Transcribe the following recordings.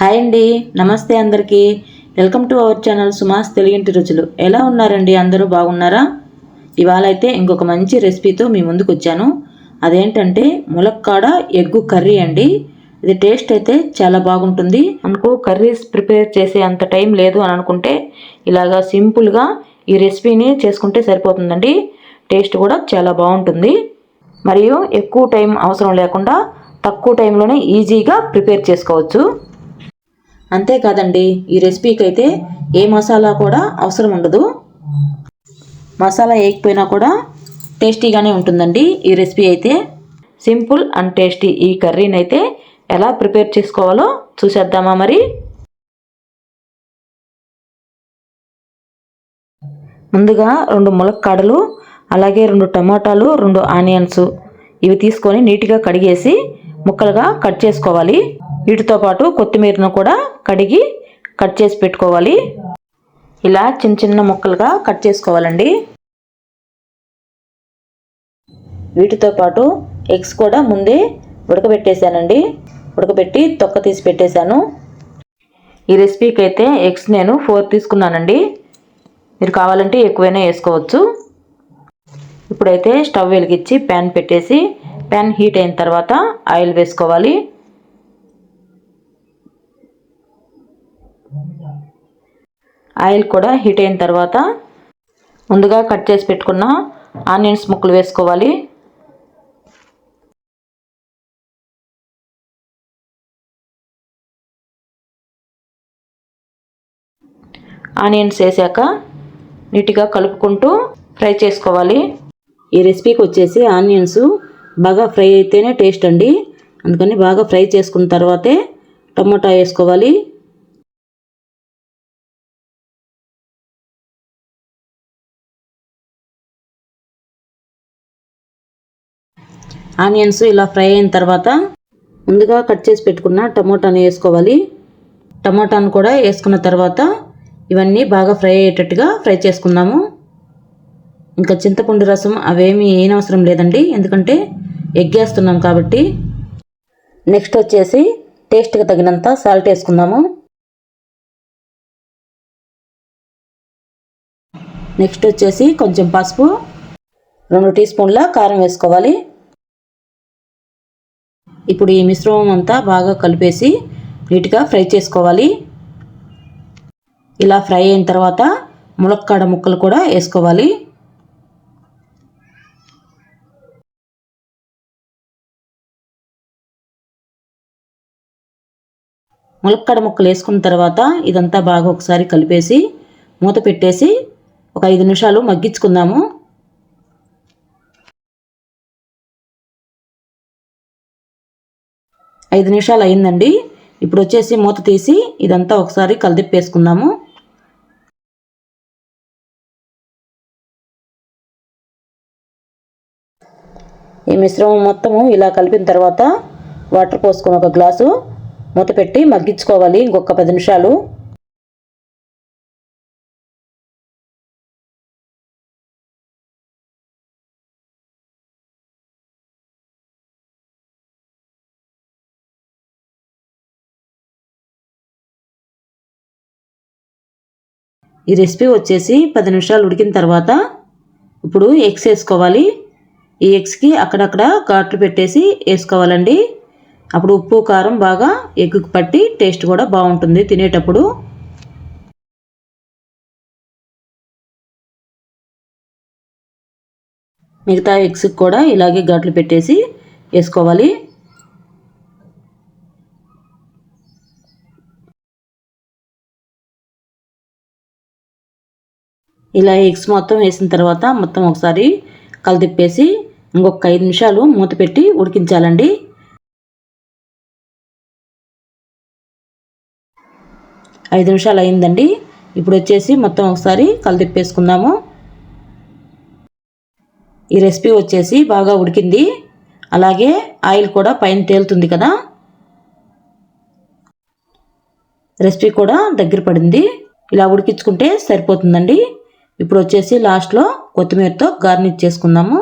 Hi అండి నమస్తే అందరికీ. Welcome to our channel Suma's తెలియంటి రుచులు. ఎలా ఉన్నారండి? అందరూ బాగున్నారా? ఇవాళ అయితే ఇంకొక మంచి రెసిపీతో మీ ముందుకు వచ్చాను అదేంటంటే ములక్కాడ ఎగ్గు కర్రీ అండి. ఇది టేస్ట్ అయితే చాలా బాగుంటుంది. మనకు కర్రీస్ ప్రిపేర్ చేసే అంత టైం లేదు అని అనుకుంటే ఇలాగా సింపుల్గా ఈ రెసిపీని చేసుకుంటే సరిపోతుందండి. టేస్ట్ కూడా చాలా బాగుంటుంది. మరియు ఎక్కువ టైం అవసరం లేకుండా తక్కువ టైంలోనే ఈజీగా ప్రిపేర్ చేసుకోవచ్చు. అంతేకాదండి ఈ రెసిపీకి అయితే ఏ మసాలా కూడా అవసరం ఉండదు. మసాలా వేయకపోయినా కూడా టేస్టీగానే ఉంటుందండి ఈ రెసిపీ అయితే. సింపుల్ అండ్ టేస్టీ ఈ కర్రీని అయితే ఎలా ప్రిపేర్ చేసుకోవాలో చూసేద్దామా మరి? ముందుగా రెండు ములక్కాడలు అలాగే రెండు టమాటాలు రెండు ఆనియన్స్ ఇవి తీసుకొని నీట్గా కడిగేసి ముక్కలుగా కట్ చేసుకోవాలి. వీటితో పాటు కొత్తిమీరను కూడా కడిగి కట్ చేసి పెట్టుకోవాలి. ఇలా చిన్న చిన్న ముక్కలుగా కట్ చేసుకోవాలండి. వీటితో పాటు ఎగ్స్ కూడా ముందే ఉడకబెట్టేశానండి. ఉడకబెట్టి తొక్క తీసి పెట్టేశాను. ఈ రెసిపీకి అయితే ఎగ్స్ నేను ఫోర్ తీసుకున్నానండి. మీరు కావాలంటే ఎక్కువైనా వేసుకోవచ్చు. ఇప్పుడైతే స్టవ్ వెలిగించి ప్యాన్ పెట్టేసి ప్యాన్ హీట్ అయిన తర్వాత ఆయిల్ వేసుకోవాలి. ఆయిల్ కూడా హీట్ అయిన తర్వాత ముందుగా కట్ చేసి పెట్టుకున్న ఆనియన్స్ ముక్కలు వేసుకోవాలి. ఆనియన్స్ వేసాక నీట్గా కలుపుకుంటూ ఫ్రై చేసుకోవాలి. ఈ రెసిపీకి వచ్చేసి ఆనియన్స్ బాగా ఫ్రై అయితేనే టేస్ట్ అండి. అందుకని బాగా ఫ్రై చేసుకున్న తర్వాతే టమోటా వేసుకోవాలి. ఆనియన్స్ ఇలా ఫ్రై అయిన తర్వాత ముందుగా కట్ చేసి పెట్టుకున్న టమోటాని వేసుకోవాలి. టమోటాను కూడా వేసుకున్న తర్వాత ఇవన్నీ బాగా ఫ్రై అయ్యేటట్టుగా ఫ్రై చేసుకుందాము. ఇంకా చింతపండు రసం అవేమీ ఏనవసరం లేదండి ఎందుకంటే ఎగ్గేస్తున్నాం కాబట్టి. నెక్స్ట్ వచ్చేసి టేస్ట్కి తగినంత సాల్ట్ వేసుకుందాము. నెక్స్ట్ వచ్చేసి కొంచెం పసుపు రెండు టీ స్పూన్ల కారం వేసుకోవాలి. ఇప్పుడు ఈ మిశ్రమం అంతా బాగా కలిపేసి నీట్గా ఫ్రై చేసుకోవాలి. ఇలా ఫ్రై అయిన తర్వాత ములక్కాడ ముక్కలు కూడా వేసుకోవాలి. ములక్కాడ ముక్కలు వేసుకున్న తర్వాత ఇదంతా బాగా ఒకసారి కలిపేసి మూత పెట్టేసి ఒక ఐదు నిమిషాలు మగ్గించుకుందాము. ఐదు నిమిషాలు అయిందండి. ఇప్పుడు వచ్చేసి మూత తీసి ఇదంతా ఒకసారి కలిదిప్పేసుకుందాము. ఈ మిశ్రమం మొత్తము ఇలా కలిపిన తర్వాత వాటర్ పోసుకొని ఒక గ్లాసు మూత పెట్టి మగ్గించుకోవాలి ఇంకొక పది నిమిషాలు. ఈ రెసిపీ వచ్చేసి పది నిమిషాలు ఉడికిన తర్వాత ఇప్పుడు ఎగ్స్ వేసుకోవాలి. ఈ ఎగ్స్కి అక్కడక్కడ ఘాట్లు పెట్టేసి వేసుకోవాలండి. అప్పుడు ఉప్పు కారం బాగా ఎగ్గుకు పట్టి టేస్ట్ కూడా బాగుంటుంది తినేటప్పుడు. మిగతా ఎగ్స్కి కూడా ఇలాగే ఘాట్లు పెట్టేసి వేసుకోవాలి. ఇలా ఎగ్స్ మొత్తం వేసిన తర్వాత మొత్తం ఒకసారి కలిదిప్పేసి ఇంకొక ఐదు నిమిషాలు మూత పెట్టి ఉడికించాలండి. ఐదు నిమిషాలు అయిందండి. ఇప్పుడు వచ్చేసి మొత్తం ఒకసారి కలితిప్పేసుకుందాము ఈ రెసిపీ వచ్చేసి బాగా ఉడికింది. అలాగే ఆయిల్ కూడా పైన తేలుతుంది కదా. రెసిపీ కూడా దగ్గర పడింది. ఇలా ఉడికించుకుంటే సరిపోతుందండి. ఇప్పుడు వచ్చేసి లాస్ట్లో కొత్తిమీరతో గార్నిష్ చేసుకుందాము.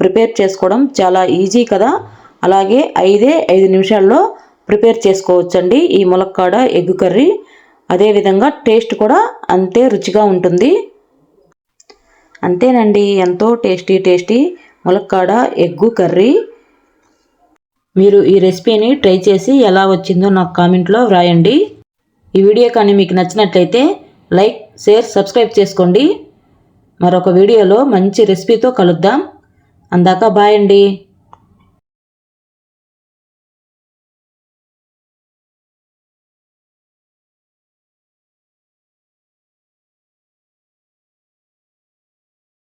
ప్రిపేర్ చేసుకోవడం చాలా ఈజీ కదా. అలాగే ఐదే ఐదు నిమిషాల్లో ప్రిపేర్ చేసుకోవచ్చండి ఈ ములక్కాడ ఎగ్ కర్రీ. అదేవిధంగా టేస్ట్ కూడా అంతే రుచిగా ఉంటుంది. అంతేనండి ఎంతో టేస్టీ టేస్టీ ములక్కాడ ఎగ్గు కర్రీ. మీరు ఈ రెసిపీని ట్రై చేసి ఎలా వచ్చిందో నాకు కామెంట్లో వ్రాయండి. ఈ వీడియో కానీ మీకు నచ్చినట్లయితే లైక్ షేర్ సబ్స్క్రైబ్ చేసుకోండి. మరొక వీడియోలో మంచి రెసిపీతో కలుద్దాం. అందాక బాయ్ అండి.